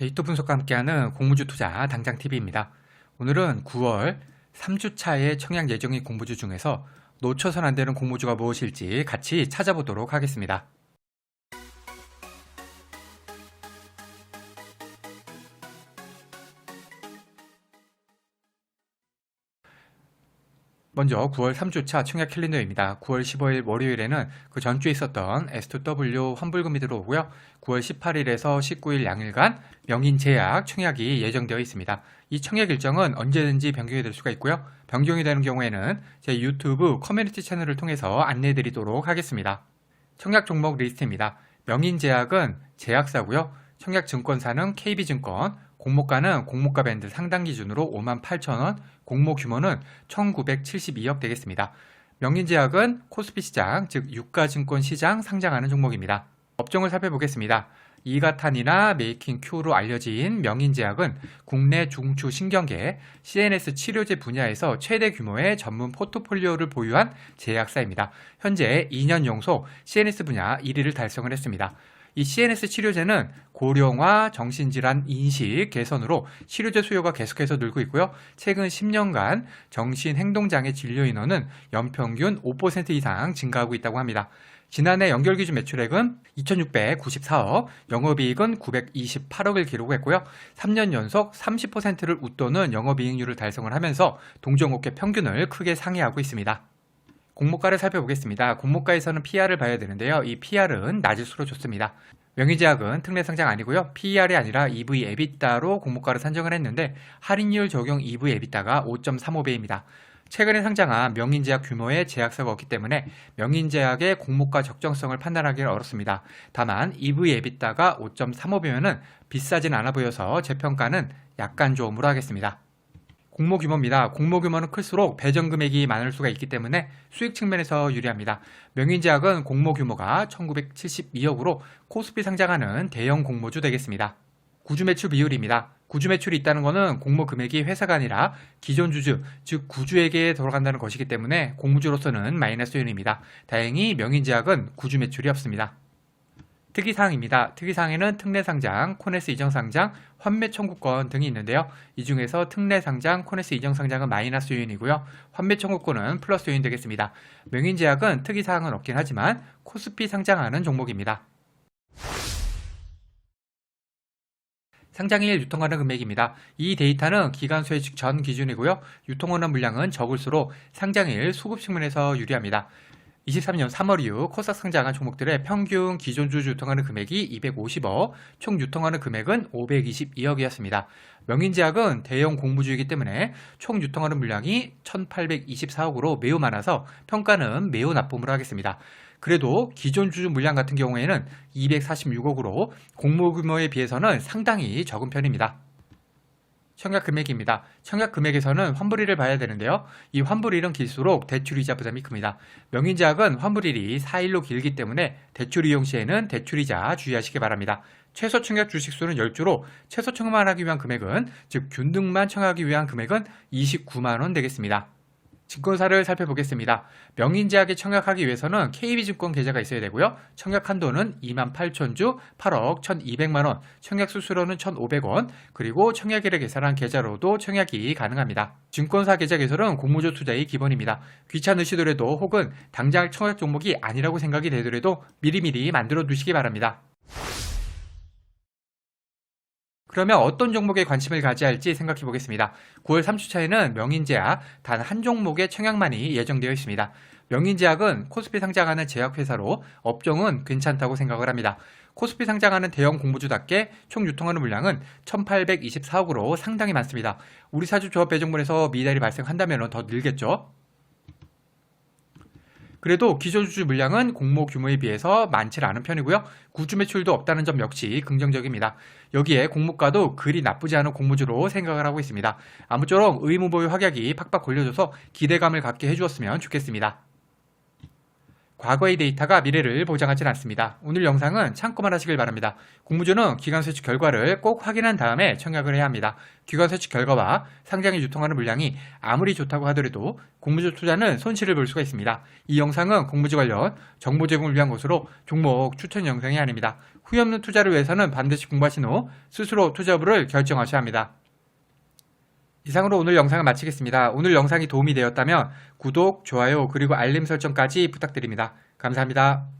데이터 분석과 함께하는 공무주 투자 당장TV입니다. 오늘은 9월 3주차의 청약 예정인 공모주 중에서 놓쳐선 안 되는 공모주가 무엇일지 같이 찾아보도록 하겠습니다. 먼저 9월 3주차 청약 캘린더입니다. 9월 15일 월요일에는 그 전주에 있었던 S2W 환불금이 들어오고요. 9월 18일에서 19일 양일간 명인제약 청약이 예정되어 있습니다. 이 청약 일정은 언제든지 변경이 될 수가 있고요. 변경이 되는 경우에는 제 유튜브 커뮤니티 채널을 통해서 안내 드리도록 하겠습니다. 청약 종목 리스트입니다. 명인제약은 제약사고요. 청약증권사는 KB증권, 공모가는 공모가 밴드 상당 기준으로 5만 8천 원, 공모 규모는 1972억 되겠습니다. 명인제약은 코스피 시장, 즉 유가증권 시장 상장하는 종목입니다. 업종을 살펴보겠습니다. 이가탄이나 메이킹큐로 알려진 명인제약은 국내 중추 신경계 CNS 치료제 분야에서 최대 규모의 전문 포트폴리오를 보유한 제약사입니다. 현재 2년 연속 CNS 분야 1위를 달성을 했습니다. 이 CNS 치료제는 고령화 정신질환 인식 개선으로 치료제 수요가 계속해서 늘고 있고요. 최근 10년간 정신행동장애 진료 인원은 연평균 5% 이상 증가하고 있다고 합니다. 지난해 연결 기준 매출액은 2,694억, 영업이익은 928억을 기록했고요. 3년 연속 30%를 웃도는 영업이익률을 달성을 하면서 동종업계 평균을 크게 상회하고 있습니다. 공모가를 살펴보겠습니다. 공모가에서는 PR을 봐야 되는데요. 이 PR은 낮을수록 좋습니다. 명의제약은 특례 상장 아니고요. PER이 아니라 EV 에비따로 공모가를 산정을 했는데 할인율 적용 EV 에비따가 5.35배입니다. 최근에 상장한 명인제약 규모의 제약사가 없기 때문에 명인제약의 공모가 적정성을 판단하기는 어렵습니다. 다만 EV 에비따가 5.35배면은 비싸진 않아 보여서 제 평가는 약간 좋음으로 하겠습니다. 공모 규모입니다. 공모 규모는 클수록 배정 금액이 많을 수가 있기 때문에 수익 측면에서 유리합니다. 명인제약은 공모 규모가 1972억으로 코스피 상장하는 대형 공모주 되겠습니다. 구주 매출 비율입니다. 구주 매출이 있다는 것은 공모 금액이 회사가 아니라 기존 주주, 즉 구주에게 돌아간다는 것이기 때문에 공무주로서는 마이너스 요인입니다. 다행히 명인제약은 구주 매출이 없습니다. 특이사항입니다. 특이사항에는 특례상장, 코네스 이정상장, 환매 청구권 등이 있는데요. 이 중에서 특례상장, 코네스 이정상장은 마이너스 요인이고요. 환매 청구권은 플러스 요인 되겠습니다. 명인제약은 특이사항은 없긴 하지만 코스피 상장하는 종목입니다. 상장일 유통하는 금액입니다. 이 데이터는 기간 소액 전 기준이고요. 유통하는 물량은 적을수록 상장일 수급 측면에서 유리합니다. 23년 3월 이후 코스닥 상장한 종목들의 평균 기존 주 유통하는 금액이 250억, 총 유통하는 금액은 522억이었습니다. 명인제약은 대형 공부주이기 때문에 총 유통하는 물량이 1824억으로 매우 많아서 평가는 매우 나쁨으로 하겠습니다. 그래도 기존 주주 물량 같은 경우에는 246억으로 공모 규모에 비해서는 상당히 적은 편입니다. 청약 금액입니다. 청약 금액에서는 환불일을 봐야 되는데요. 이 환불일은 길수록 대출이자 부담이 큽니다. 명인제약은 환불일이 4일로 길기 때문에 대출 이용 시에는 대출이자 주의하시기 바랍니다. 최소 청약 주식수는 10주로 최소 청약만 하기 위한 금액은 즉 균등만 청약하기 위한 금액은 29만원 되겠습니다. 증권사를 살펴보겠습니다. 명인제약에 청약하기 위해서는 KB증권 계좌가 있어야 되고요. 청약 한도는 2만 8천 주 8억 1,200만 원, 청약 수수료는 1,500원, 그리고 청약일에 계산한 계좌로도 청약이 가능합니다. 증권사 계좌 개설은 공모주 투자의 기본입니다. 귀찮으시더라도 혹은 당장 청약 종목이 아니라고 생각이 되더라도 미리미리 만들어 두시기 바랍니다. 그러면 어떤 종목에 관심을 가져야 할지 생각해 보겠습니다. 9월 3주차에는 명인제약 단 한 종목의 청약만이 예정되어 있습니다. 명인제약은 코스피 상장하는 제약회사로 업종은 괜찮다고 생각을 합니다. 코스피 상장하는 대형 공모주답게 총 유통하는 물량은 1824억으로 상당히 많습니다. 우리 사주 조합 배정분에서 미달이 발생한다면 더 늘겠죠? 그래도 기존 주주 물량은 공모 규모에 비해서 많지 않은 편이고요. 구주 매출도 없다는 점 역시 긍정적입니다. 여기에 공모가도 그리 나쁘지 않은 공모주로 생각을 하고 있습니다. 아무쪼록 의무보유 확약이 팍팍 걸려줘서 기대감을 갖게 해주었으면 좋겠습니다. 과거의 데이터가 미래를 보장하진 않습니다. 오늘 영상은 참고만 하시길 바랍니다. 공모주는 기관 세축 결과를 꼭 확인한 다음에 청약을 해야 합니다. 기관 세축 결과와 상장에 유통하는 물량이 아무리 좋다고 하더라도 공모주 투자는 손실을 볼 수가 있습니다. 이 영상은 공모주 관련 정보 제공을 위한 것으로 종목 추천 영상이 아닙니다. 후회 없는 투자를 위해서는 반드시 공부하신 후 스스로 투자 여부를 결정하셔야 합니다. 이상으로 오늘 영상을 마치겠습니다. 오늘 영상이 도움이 되었다면 구독, 좋아요, 그리고 알림 설정까지 부탁드립니다. 감사합니다.